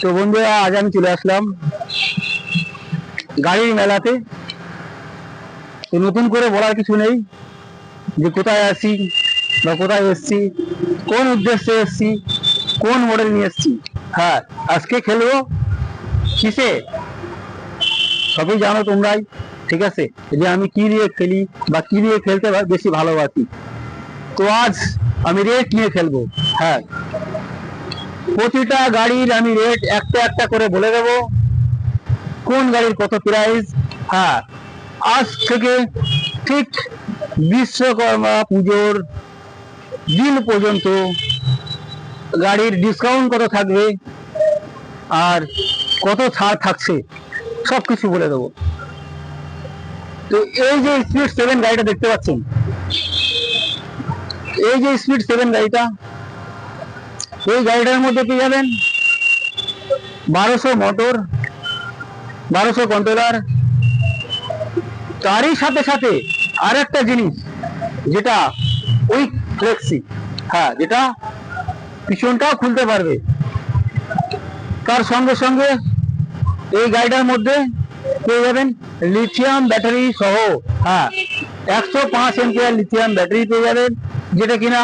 তো বন্ধুরা, আজ আমি চলে আসলাম গাড়ির মেলাতে। তো নতুন করে বলার কিছু নেই যে কোথায় আসি বা কোথায় এসছি, কোন উদ্দেশ্যে এসছি, কোন মডেল নিয়ে এসছি। হ্যাঁ আজকে খেলব কিসে? সবই জানো তোমরাই, ঠিক আছে? যে আমি কি নিয়ে খেলি বা কি নিয়ে খেলতে বেশি ভালোবাসি। তো আজ আমি রেট নিয়ে খেলব। হ্যাঁ। প্রতিটা গাড়ির আমি রেট একটা একটা করে বলে দেবো। কোন গাড়ির কত প্রাইস হ্যাঁ আজ থেকে ঠিক বিশ্বকর্মা পুজোর দিন পর্যন্ত গাড়ির ডিসকাউন্ট কত থাকবে আর কত ছাড় থাকছে সব কিছু বলে দেবো। তো এই যে স্পিড সেভেন গাড়িটা দেখতে পাচ্ছেন? এই যে স্পিড সেভেন গাড়িটা এই গাড়িটার মধ্যে পেয়ে যাবেন? বারোশো মোটর, বারোশো কন্ট্রোলার। তারই সাথে সাথে আর একটা জিনিস, যেটা ওই ফ্লেক্সি হ্যাঁ যেটা পিছনটাও খুলতে পারবে। তার সঙ্গে সঙ্গে এই গাড়িটার মধ্যে পেয়ে যাবেন? লিথিয়াম ব্যাটারি সহ হ্যাঁ একশো পাঁচ এমপিআর লিথিয়াম ব্যাটারি পেয়ে যাবেন, যেটা কিনা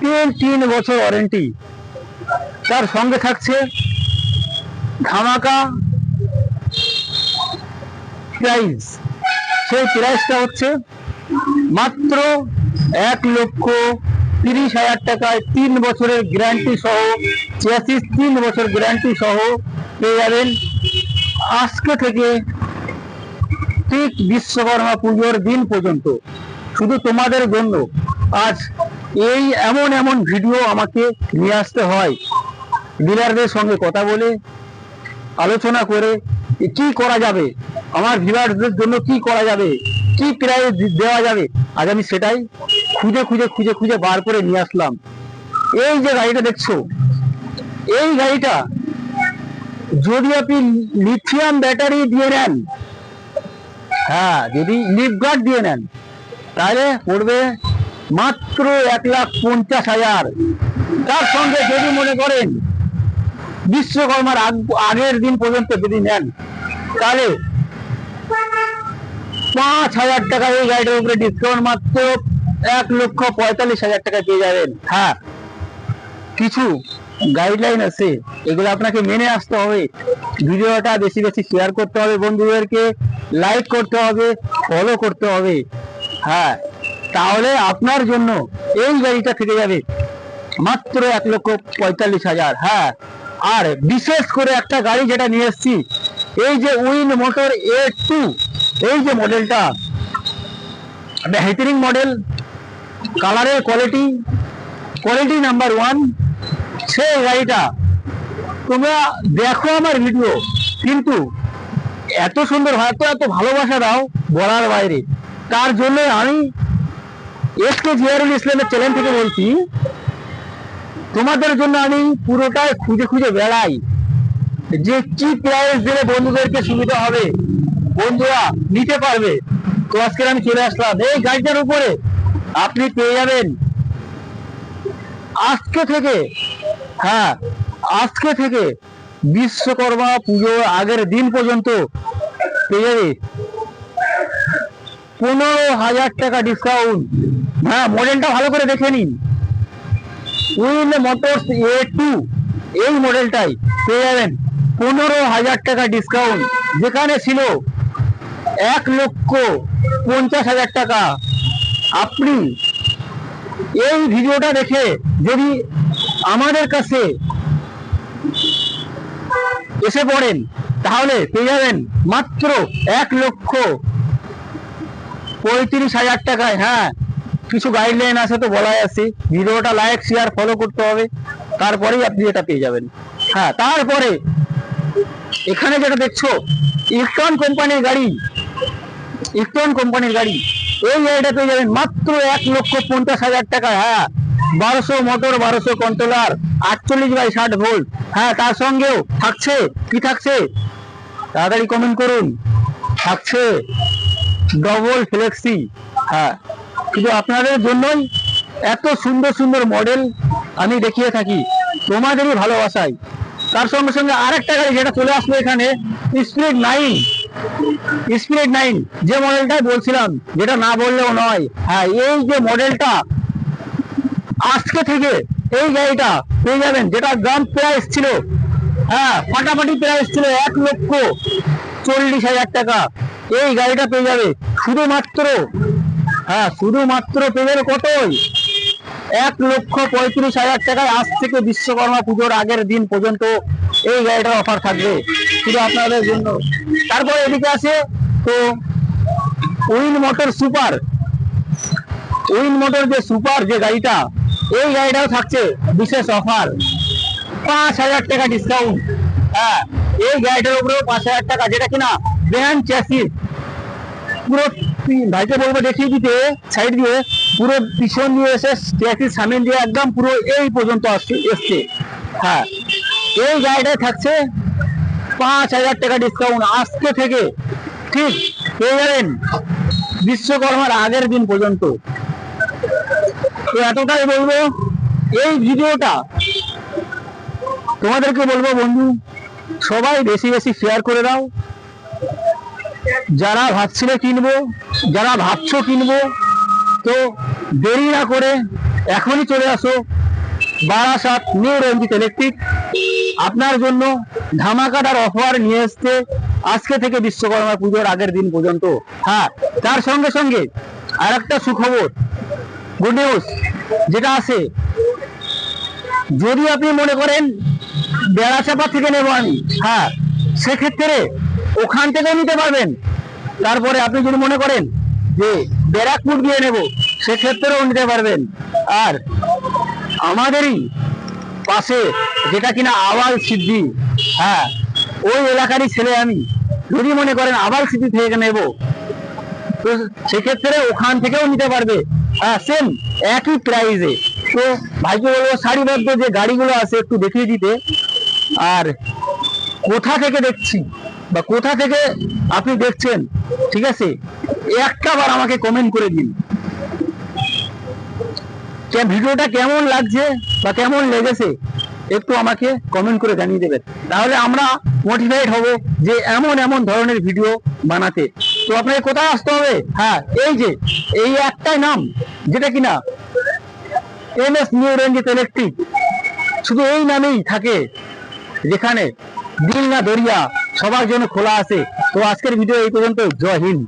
তিন তিন বছর ওয়ারেন্টি তার সঙ্গে থাকছে ধামাকা প্রাইস সেই প্রাইসটা হচ্ছে মাত্র এক লক্ষ তিরিশ হাজার টাকায় তিন বছরের গ্যারান্টি সহ চেয়াশিস তিন বছর গ্যারান্টি সহ পেয়ে যাবেন আজকে থেকে ঠিক বিশ্বকর্মা পুজোর দিন পর্যন্ত। শুধু তোমাদের জন্য। আজ এই এমন এমন ভিডিও আমাকে নিয়ে আসতে হয়। ডিলারদের সঙ্গে কথা বলে, আলোচনা করে কি করা যাবে, আমার ভিউয়ারদের জন্য কি করা যাবে, কি প্রাইস দেওয়া যাবে। আজ আমি সেটাই খুঁজে খুঁজে খুঁজে খুঁজে বার করে নিয়ে আসলাম। এই যে গাড়িটা দেখছ, এই গাড়িটা যদি আপনি লিথিয়াম ব্যাটারি দিয়ে নেন হ্যাঁ যদি লিফ গার্ড দিয়ে নেন, তাহলে পড়বে মাত্র এক লাখ পঞ্চাশ হাজার। তার সঙ্গে যদি মনে করেন বিশ্বকর্মার আগের দিন পর্যন্ত যদি নেন, তাহলে পাঁচ হাজার টাকা এই গাড়িটার উপরে ডিসকাউন্ট মাত্র এক লক্ষ পঁয়তাল্লিশ হাজার টাকা পেয়ে যাবেন। হ্যাঁ কিছু গাইডলাইন আছে, এগুলো আপনাকে মেনে আসতে হবে। ভিডিওটা বেশি বেশি শেয়ার করতে হবে বন্ধুদেরকে লাইক করতে হবে ফলো করতে হবে। হ্যাঁ তাহলে আপনার জন্য এই গাড়িটা থেকে যাবে মাত্র এক লক্ষ পঁয়তাল্লিশ হাজার। হ্যাঁ আর বিশেষ করে একটা গাড়ি যেটা নিয়ে এসেছি, এই যে উইন মোটর এ টু এই যে মডেলটা বেহতরিন মডেল কালারের কোয়ালিটি কোয়ালিটি নাম্বার ওয়ান সেই গাড়িটা, তোমরা দেখো আমার ভিডিও কিন্তু এত সুন্দর এত এত ভালোবাসা দাও বলার বাইরে। তার জন্য আমি এস কে জিয়ারুল ইসলামের চ্যানেল থেকে বলছি তোমাদের জন্য আমি পুরোটাই খুঁজে খুঁজে বেড়াই। যে কি প্রাইস দিলে বন্ধুদেরকে সুবিধা হবে, বন্ধুরা নিতে পারবে। তো আজকে আমি চলে আসলাম। এই গাড়িটার উপরে আপনি পেয়ে যাবেন। আজকে থেকে হ্যাঁ আজকে থেকে বিশ্বকর্মা পুজোর আগের দিন পর্যন্ত পেয়ে যাবে। পনেরো হাজার টাকা ডিসকাউন্ট হ্যাঁ মডেলটা ভালো করে দেখে নিন। উইল মোটরস এ টু এই মডেলটাই পেয়ে যাবেন পনেরো হাজার টাকা ডিসকাউন্ট যেখানে ছিল এক লক্ষ পঞ্চাশ হাজার টাকা। আপনি এই ভিডিওটা দেখে যদি আমাদের কাছে এসে পড়েন, তাহলে পেয়ে যাবেন মাত্র এক লক্ষ পঁয়ত্রিশ হাজার টাকায় হ্যাঁ কিছু গাইডলাইন আছে তো বলাই আছে। ভিডিওটা লাইক শেয়ার ফলো করতে হবে। তারপরেই আপনি এটা পেয়ে যাবেন। হ্যাঁ তারপরে এখানে যেটা দেখছ ইলেকট্রন কোম্পানির গাড়ি। ইলেকট্রন কোম্পানির গাড়ি। এই গাড়িটা পেয়ে যাবেন মাত্র এক লক্ষ পঞ্চাশ হাজার টাকা। হ্যাঁ বারোশো মোটর বারোশো কন্ট্রোলার আটচল্লিশ বাই ষাট ভোল্ট হ্যাঁ তার সঙ্গেও থাকছে? কি থাকছে? তাড়াতাড়ি কমেন্ট করুন। থাকছে ডবল ফ্লেক্সি হ্যাঁ। শুধু আপনাদের জন্যই এত সুন্দর সুন্দর মডেল আমি দেখিয়ে থাকি। তোমাদেরই ভালোবাসায় তার সঙ্গে সঙ্গে আরেকটা গাড়ি যেটা চলে আসলো এখানে স্পিড নাইন স্পিড নাইন যে মডেলটাই বলছিলাম, যেটা না বললেও নয়। হ্যাঁ এই যে মডেলটা আজকে থেকে এই গাড়িটা পেয়ে যাবেন, যেটা দাম প্রাইস ছিল। হ্যাঁ ফাটাফাটি প্রাইস ছিল এক লক্ষ চল্লিশ হাজার টাকা। এই গাড়িটা পেয়ে যাবে। শুধুমাত্র হ্যাঁ শুধুমাত্র পেয়ে কতই? এক লক্ষ পঁয়ত্রিশ হাজার টাকায় আজ থেকে বিশ্বকর্মা পুজোর আগের দিন পর্যন্ত এই গাড়িটার অফার থাকবে। শুধু আপনাদের জন্য। তারপর এদিকে আছে, তো win motor super. Win motor যে সুপার যে গাড়িটা, এই গাড়িটাও থাকছে বিশেষ অফার পাঁচ হাজার টাকা ডিসকাউন্ট হ্যাঁ এই গাড়িটার উপরেও পাঁচ হাজার টাকা, যেটা কিনা ব্র্যান্ড চ্যাসিস পুরো বলব দেখিয়ে দিতে সাইড দিয়ে, পুরো পিছন দিয়ে এসে চ্যাসিস সামনে দিয়ে একদম পুরো এই পর্যন্ত এসছে। হ্যাঁ এই থাকছে পাঁচ হাজার টাকা ডিসকাউন্ট আজকে থেকে। ঠিক, পেয়ে যাবেন বিশ্বকর্মার আগের দিন পর্যন্ত। তো এতটাই বলব, এই ভিডিওটা তোমাদেরকে বলব বন্ধু, সবাই বেশি বেশি শেয়ার করে দাও। যারা ভাবছিলে কিনবো যারা ভাবছ কিনবো, তো দেরি না করে এখনই চলে আসো বারাসাত নিউ রঞ্জিত ইলেকট্রিক। আপনার জন্য ধামাকাটার অফার নিয়ে এসছে আজকে থেকে বিশ্বকর্মা পুজোর আগের দিন পর্যন্ত। হ্যাঁ তার সঙ্গে সঙ্গে আর একটা সুখবর গুড নিউজ যেটা আছে, যদি আপনি মনে করেন বেড়াচাপা থেকে নেব আমি হ্যাঁ সেক্ষেত্রে ওখান থেকেও নিতে পারবেন। তারপরে আপনি যদি মনে করেন যে ব্যারাকপুর দিয়ে নেব, সেক্ষেত্রেও নিতে পারবেন। আর আমাদেরই পাশে যেটা কিনা আওয়াল সিদ্ধি হ্যাঁ ওই এলাকারই ছেলে আমি। যদি মনে করেন আওয়াল সিদ্ধি থেকে নেব, তো সেক্ষেত্রে ওখান থেকেও নিতে পারবে। হ্যাঁ সেম একই প্রাইসে তো ভাইকে বলব সারিবদ্ধ যে গাড়িগুলো আছে একটু দেখিয়ে দিতে। আর কোথা থেকে দেখছি বা কোথা থেকে আপনি দেখছেন, ঠিক আছে? একটা বার আমাকে কমেন্ট করে দিন। ভিডিওটা কেমন লাগছে বা কেমন লেগেছে, একটু আমাকে কমেন্ট করে জানিয়ে দেবেন। তাহলে আমরা মোটিভেট হব যে এমন এমন ধরনের ভিডিও বানাতে। তো আপনাকে কোথায় আসতে হবে? হ্যাঁ এই যে, এই একটাই নাম, যেটা কিনা? M S new Ranjit electric. শুধু এই নামেই থাকে, যেখানে দিল না দরিয়া সবার জন্য খোলা আছে। তো আজকের ভিডিও এই পর্যন্ত জয় হিন্দ।